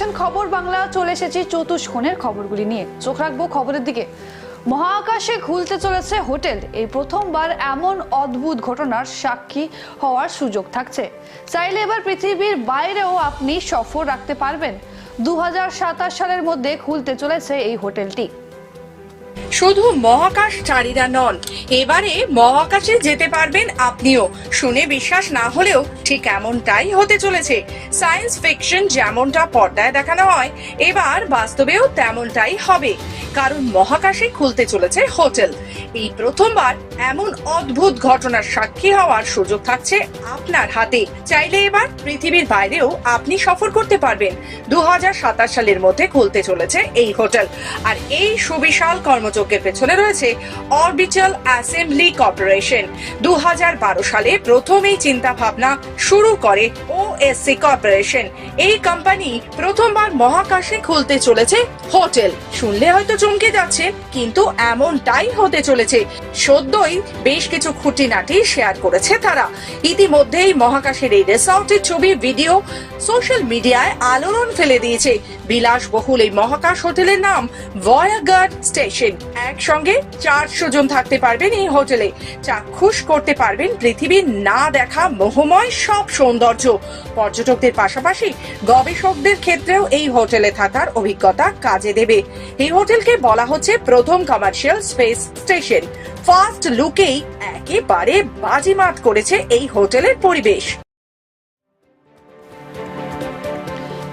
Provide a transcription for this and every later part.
দেখছেন খবর বাংলা, চলে এসেছি চতুষ্কোণের খবরগুলি নিয়ে। চোখ রাখব খবরের দিকে। মহাকাশে খুলতে চলেছে হোটেল। এই প্রথমবার এমন অদ্ভুত ঘটনার সাক্ষী হওয়ার সুযোগ থাকছে। চাইলে এবার পৃথিবীর বাইরেও আপনি সফর রাখতে পারবেন। দু হাজার সাতাশ সালের মধ্যে খুলতে চলেছে এই হোটেলটি। শুধু মহাকাশ চারীরা নন, এবারে মহাকাশে যেতে পারবেন আপনিও। শুনে বিশ্বাস না হলেও ঠিক এমনটাই হতে চলেছে। সায়েন্স ফিকশন যেমনটা পর্দায় দেখানো হয়, এবার বাস্তবেও তেমনটাই হবে। কারণ মহাকাশে খুলতে চলেছে হোটেল। এই প্রথমবার এমন অদ্ভুত ঘটনার সাক্ষী হওয়ার সুযোগ থাকছে আপনার হাতে। চাইলে এবার পৃথিবীর বাইরেও আপনি সফর করতে পারবেন। দু হাজার সাতাশ সালের মধ্যে খুলতে চলেছে এই হোটেল। আর এই সুবিশাল কর্মযজ্ঞের পেছনে রয়েছে অরবিটাল অ্যাসেম্বলি কর্পোরেশন দু সালে প্রথম এই চিন্তা ভাবনা শুরু করে ওএসসি কর্পোরেশন এই কোম্পানি প্রথমবার মহাকাশে খুলতে চলেছে হোটেল। শুনলে হয়তো চমকে যাচ্ছে, কিন্তু এমনটাই হতে চলেছে। সদ্যই বেশ কিছু খুঁটিনাটি শেয়ার করেছে তারা। ইতিমধ্যেই মহাকাশের এই রিসর্টের ছবি, ভিডিও সোশ্যাল মিডিয়ায় আলোড়ন ফেলে দিয়েছে। বিলাসবহুল এই মহাকাশ হোটেলের নাম ভয়াগার্ড স্টেশন একসঙ্গে চারশো জন থাকতে পারবেন এই হোটেলে। চাক্ষুষ করতে পারবেন পৃথিবীর না দেখা মোহময় সব সৌন্দর্য। পর্যটকদের পাশাপাশি গবেষকদের ক্ষেত্রেও এই হোটেলে থাকার অভিজ্ঞতা কাজে দেবে। এই হোটেলকে বলা হচ্ছে প্রথম কমার্শিয়াল স্পেস স্টেশন ফার্স্ট লুকেই একেবারে বাজিমাত করেছে এই হোটেলের পরিবেশ।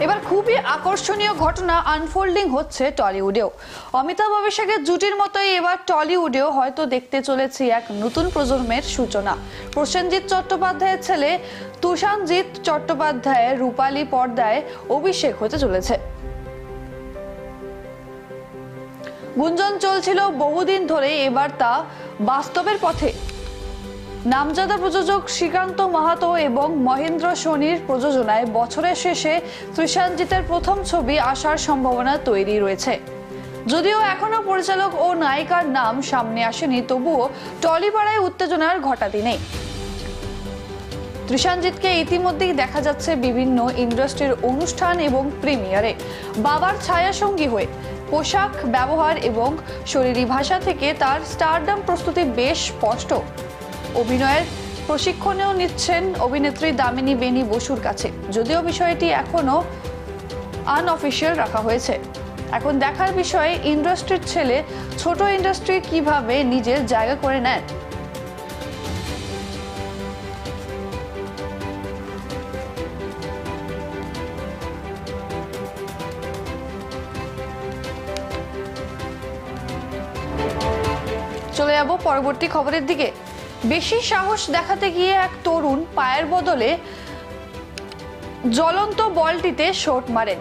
এবার খুবই আকর্ষণীয় ঘটনা আনফোল্ডিং হচ্ছে টলিউডেও। অমিতাভ অভিষেকের জুটির মতোই এবার টলিউডেও হয়তো দেখতে চলেছি এক নতুন প্রজন্মের সূচনা। প্রসেনজিৎ চট্টোপাধ্যায়ের ছেলে তুষানজিৎ চট্টোপাধ্যায়ের রূপালী পর্দায় অভিষেক হতে চলেছে। গুঞ্জন চলছিল বহুদিন ধরে এবার তা বাস্তবের পথে। নামজাদা প্রযোজক শ্রীকান্ত মাহাতো এবং মহেন্দ্র সোনির প্রযোজনায় বছরের শেষে ত্রিশানজিতের প্রথম ছবি আসার সম্ভাবনা তৈরি রয়েছে। যদিও এখনও পরিচালক ও নায়িকার নাম সামনে আসেনি, তবুও টলিপাড়ায় উত্তেজনার ঘটাতি নেই ত্রিশানজিৎকে ইতিমধ্যেই দেখা যাচ্ছে বিভিন্ন ইন্ডাস্ট্রির অনুষ্ঠান এবং প্রিমিয়ারে। বাবার ছায়াসঙ্গী হয়ে পোশাক, ব্যবহার এবং শরীরী ভাষা থেকে তার স্টারডাম প্রস্তুতি বেশ স্পষ্ট। অভিনয়ের প্রশিক্ষণেও নিচ্ছেন অভিনেত্রী দামিনী বেনি বসুর কাছে। যদিও বিষয়টি এখনও আনঅফিসিয়াল রাখা হয়েছে। এখন দেখার বিষয়ে ইন্ডাস্ট্রির ছেলে ছোট ইন্ডাস্ট্রি কীভাবে নিজের জায়গা করে নেন চলে যাব পরবর্তী খবরের দিকে। বেশি সাহস দেখাতে গিয়ে এক তরুণ পায়ের বদলে জ্বলন্ত বলটিতে শট মারেন।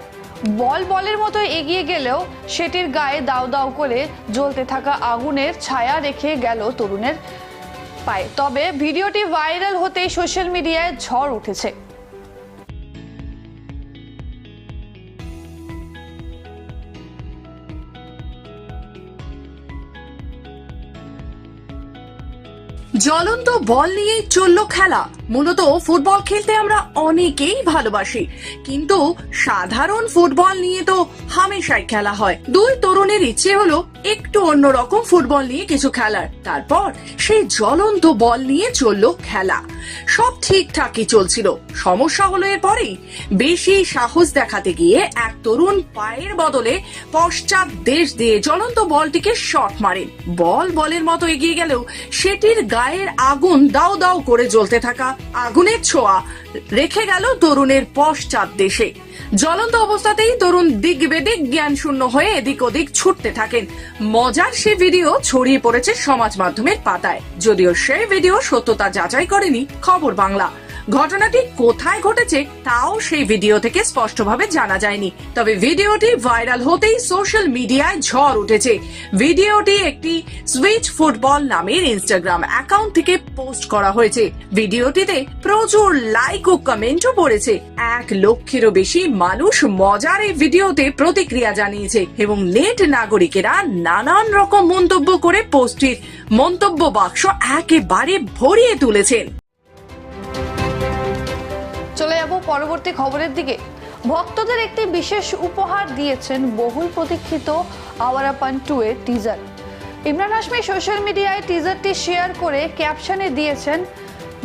বল বলের মতো এগিয়ে গেলেও সেটির গায়ে দাও দাও করে জ্বলতে থাকা আগুনের ছায়া রেখে গেল তরুণের পায়ে। তবে ভিডিওটি ভাইরাল হতেই সোশ্যাল মিডিয়ায় ঝড় উঠেছে। জ্বলন্ত বল নিয়েই চলল খেলা। মূলত ফুটবল খেলতে আমরা অনেকেই ভালোবাসি। কিন্তু সাধারণ ফুটবল নিয়ে তো হামেশাই খেলা হয়। দুই তরুণের ইচ্ছে হলো একটু অন্যরকম ফুটবল নিয়ে কিছু খেলার। তারপর সেই জ্বলন্ত বল নিয়ে চলল খেলা। সব ঠিকঠাকই চলছিল। সমস্যা হলো এরপরেই বেশি সাহস দেখাতে গিয়ে এক তরুণ পায়ের বদলে পশ্চাৎ দেশ দিয়ে জ্বলন্ত বলটিকে শট মারেন বল বলের মতো এগিয়ে গেলেও সেটির গায়ের আগুন দাও দাও করে জ্বলতে থাকা আগুনের ছোঁয়া রেখে গেল তরুণের পশ্চাৎ দেশে। জ্বলন্ত অবস্থাতেই তরুণ দিক বেদিক জ্ঞান শূন্য হয়ে এদিক ওদিক ছুটতে থাকেন। মজার সে ভিডিও ছড়িয়ে পড়েছে সমাজ মাধ্যমের পাতায়। যদিও সেই ভিডিও সত্যতা যাচাই করেনি খবর বাংলা। ঘটনাটি কোথায় ঘটেছে তাও সেই ভিডিও থেকে স্পষ্টভাবে জানা যায়নি। তবে ভিডিওটি ভাইরাল হতেই সোশ্যাল মিডিয়ায় ঝড় উঠেছে। ভিডিওটি একটি সুইচ ফুটবল নামের ইনস্টাগ্রাম অ্যাকাউন্ট থেকে পোস্ট করা হয়েছে। ভিডিওটিতে প্রচুর লাইক ও কমেন্টও পড়েছে। এক লক্ষেরও বেশি মানুষ মজার এই ভিডিওতে প্রতিক্রিয়া জানিয়েছে এবং নেট নাগরিকেরা নানান রকম মন্তব্য করে পোস্টটির মন্তব্য বাক্স একেবারে ভরিয়ে তুলেছেন। যাব পরবর্তী খবরের দিকে। ভক্তদের একটি বিশেষ উপহার দিয়েছেন বহুল প্রতীক্ষিত আওয়ারাপান টু এর টিজার ইমরান হাশমি সোশ্যাল মিডিয়ায় টিজারটি শেয়ার করে ক্যাপশনে দিয়েছেন,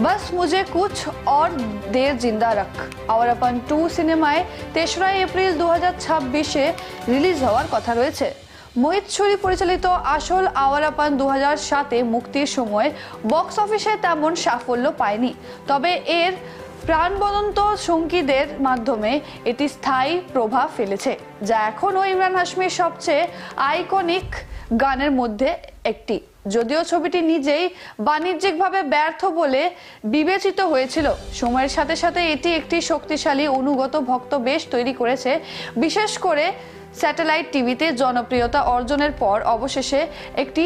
বাস মুঝে কুছ অর দে জিন্দা রাখ। আওয়ারাপান টু সিনেমায় তেসরা এপ্রিল দু হাজার ছাব্বিশে রিলিজ হওয়ার কথা রয়েছে। মোহিত ছুরি পরিচালিত আসল আওয়ারাপান দু সাতে মুক্তির সময় বক্স অফিসে তেমন সাফল্য পায়নি। তবে এর প্রাণবদন্ত সঙ্গীদের মাধ্যমে এটি স্থায়ী প্রভাব ফেলেছে, যা এখনও ইমরান হাশমির সবচেয়ে আইকনিক গানের মধ্যে একটি। যদিও ছবিটি নিজেই বাণিজ্যিকভাবে ব্যর্থ বলে বিবেচিত হয়েছিল, সময়ের সাথে সাথে এটি একটি শক্তিশালী অনুগত ভক্ত বেশ তৈরি করেছে। বিশেষ করে স্যাটেলাইট টিভিতে জনপ্রিয়তা অর্জনের পর অবশেষে একটি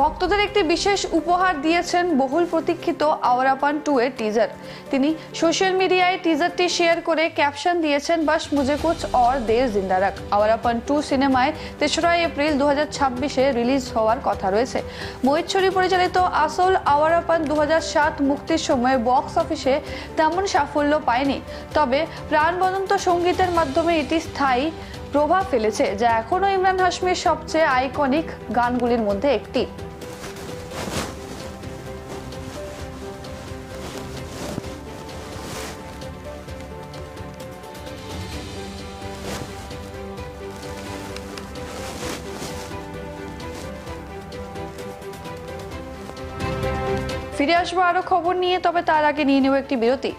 ভক্তদের একটি বিশেষ উপহার দিয়েছেন বহুল প্রতীক্ষিত আওয়ারাপান টু এর টিজার তিনি সোশ্যাল মিডিয়ায় টিজারটি শেয়ার করে ক্যাপশন দিয়েছেন বাস মুঝে কুছ और দেশ জিন্দা রাখ আওয়ারাপান টু সিনেমায় তেসরা এপ্রিল দু হাজার রিলিজ হওয়ার কথা রয়েছে। মোহিত পরিচালিত আসল আওয়ারাপান দু হাজার সাত মুক্তির সময় বক্স অফিসে তেমন সাফল্য পায়নি। তবে প্রাণবদন্ত সঙ্গীতের মাধ্যমে এটি স্থায়ী প্রভাব ফেলেছে, যা এখনও ইমরান হাশমির সবচেয়ে আইকনিক গানগুলির মধ্যে একটি। ফিরে আসবো আরো খবর নিয়ে তবে তার আগে নিয়ে নেব একটি বিরতি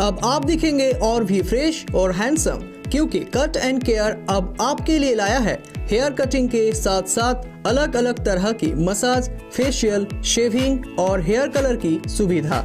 अब आप दिखेंगे और भी फ्रेश और हैंडसम क्योंकि कट एंड केयर अब आपके लिए लाया है हेयर कटिंग के साथ साथ अलग अलग तरह की मसाज फेशियल शेविंग और हेयर कलर की सुविधा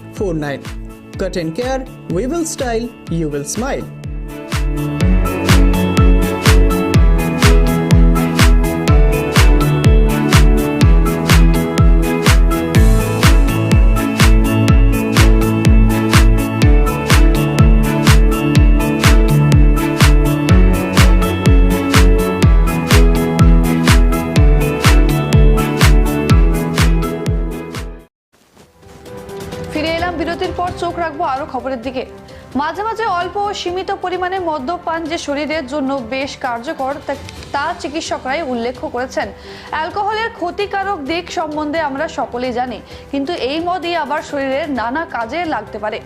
49. Cut and care, we will style, you will smile. খবরের দিকে। মাঝে মাঝে অল্প সীমিত পরিমাণে মদ্যপান যে শরীরের জন্য বেশ কার্যকর তা চিকিৎসকরাই উল্লেখ করেছেন। অ্যালকোহলের ক্ষতিকারক দিক সম্বন্ধে আমরা সকলেই জানি, কিন্তু এই মদই আবার শরীরের নানা কাজে লাগতে পারে।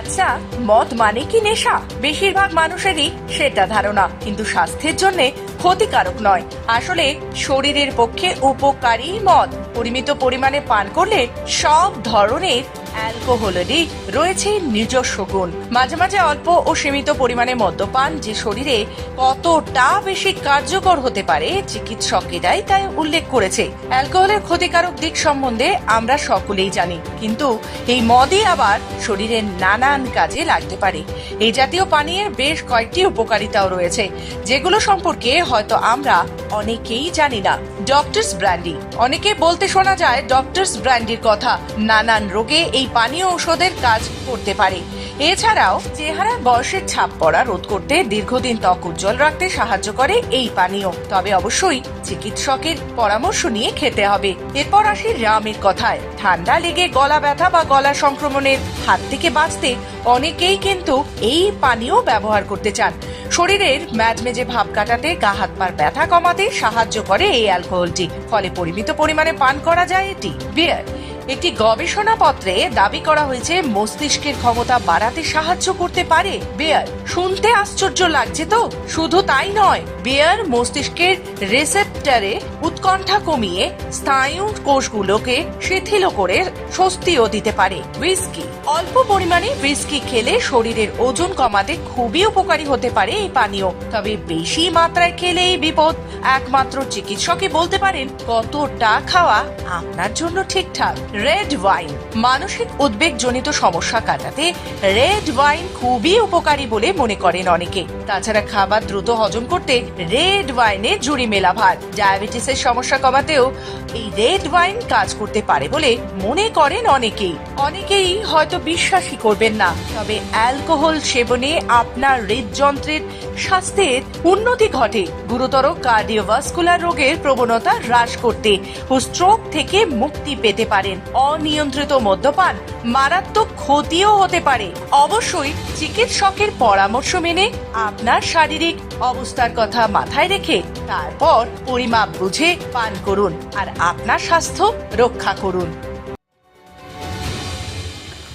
আচ্ছা মদ মানে কি নেশা? বেশিরভাগ মানুষেরই সেটা ধারণা, কিন্তু স্বাস্থ্যের জন্য ক্ষতিকারক নয়। আসলে শরীরের পক্ষে উপকারী মদ। পরিমিত পরিমাণে পান করলে সব ধরনের অ্যালকোহলেরই রয়েছে নিজস্ব গুণ। মাঝে মাঝে অল্প ও সীমিত পরিমাণে মদ্যপান যে শরীরে কতটা বেশি কার্যকর হতে পারে চিকিৎসকেরাই তাই উল্লেখ করেছে। অ্যালকোহলের ক্ষতিকারক দিক সম্বন্ধে আমরা সকলেই জানি, কিন্তু এই মদই আবার শরীরের নানান কাজে লাগতে পারে। এই জাতীয় পানীয়ের বেশ কয়েকটি উপকারিতাও রয়েছে, যেগুলো সম্পর্কে হয়তো আমরা অনেকেই জানি না। Doctors brandy. অনেকে বলতে শোনা যায়, ডক্টরস ব্র্যান্ডির কথা, নানান রোগে এই পানীয় ঔষধের কাজ করতে পারে। এছাড়াও চেহারায় বয়সের ছাপ পড়া রোধ করতে দীর্ঘদিন ত্বক উজ্জ্বল রাখতে সাহায্য করে এই পানীয়। তবে অবশ্যই চিকিৎসকের পরামর্শ নিয়ে খেতে হবে। এরপর আসি রামের কথায়। ঠান্ডা লেগে গলা ব্যথা বা গলা সংক্রমণের হাত থেকে বাঁচতে অনেকেই কিন্তু এই পানীয় ব্যবহার করতে চান। শরীরের ম্যাজমেজে ভাব কাটাতে গা হাত পার ব্যথা কমাতে সাহায্য করে এই অ্যালকোহলটি। ফলে পরিমিত পরিমাণে পান করা যায় এটি। বিয়ার একটি গবেষণাপত্রে দাবি করা হয়েছে মস্তিষ্কের ক্ষমতা বাড়াতে সাহায্য করতে পারে বেয়ার। শুনতে আশ্চর্য লাগছে তো? শুধু তাই নয় বিয়ার মস্তিষ্কের রিসেপ্টরে উৎকণ্ঠা কমিয়ে স্নায়ু কোষগুলোকে শিথিল করে স্বস্তিও দিতে পারে। হুইস্কি অল্প পরিমাণে হুইস্কি খেলে শরীরের ওজন কমাতে খুবই উপকারী হতে পারে এই পানীয়। তবে বেশি মাত্রায় খেলেই বিপদ। একমাত্র চিকিৎসকই বলতে পারেন কতটা খাওয়া আপনার জন্য ঠিকঠাক। রেড ওয়াইন মানসিক উদ্বেগজনিত সমস্যা কাটাতে রেড ওয়াইন খুবই উপকারী বলে মনে করেন অনেকে। তাছাড়া খাবার দ্রুত হজম করতে রেড ওয়াইনে জুড়ি মেলা ভাত। ডায়াবেটিসের সমস্যা কমাতেও এই রেড ওয়াইন কাজ করতে পারে বলে মনে করেন অনেকেই। অনেকেই হয়তো বিশ্বাসই করবেন না। তবে অ্যালকোহল সেবনে আপনার হৃদযন্ত্রের স্বাস্থ্যের উন্নতি ঘটে। গুরুতর কার্ডিওভাস্কুলার রোগের প্রবণতা হ্রাস করতে ও স্ট্রোক থেকে মুক্তি পেতে পারেন। অনিয়ন্ত্রিত মদ্যপান মারাত্মক ক্ষতিও হতে পারে। অবশ্যই চিকিৎসকের পরামর্শ মেনে আপনার শারীরিক অবস্থার কথা মাথায় রেখে তারপর পরিমাপ বুঝে পান করুন আর আপনার স্বাস্থ্য রক্ষা করুন।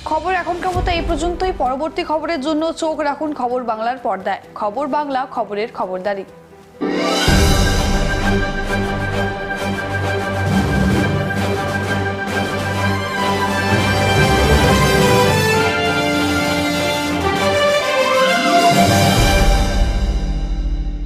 খবর এখনকার মতো এই পর্যন্তই। পরবর্তী খবরের জন্য চোখ রাখুন খবর বাংলার পর্দায়। খবর বাংলা, খবরের খবরদারি।